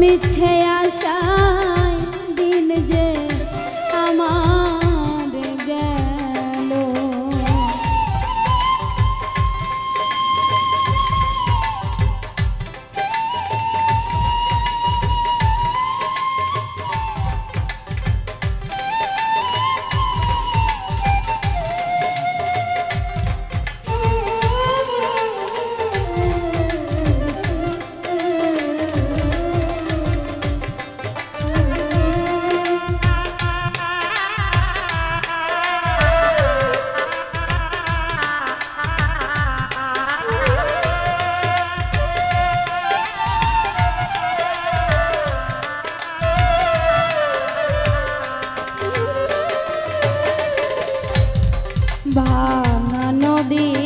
মিছে আশা নদী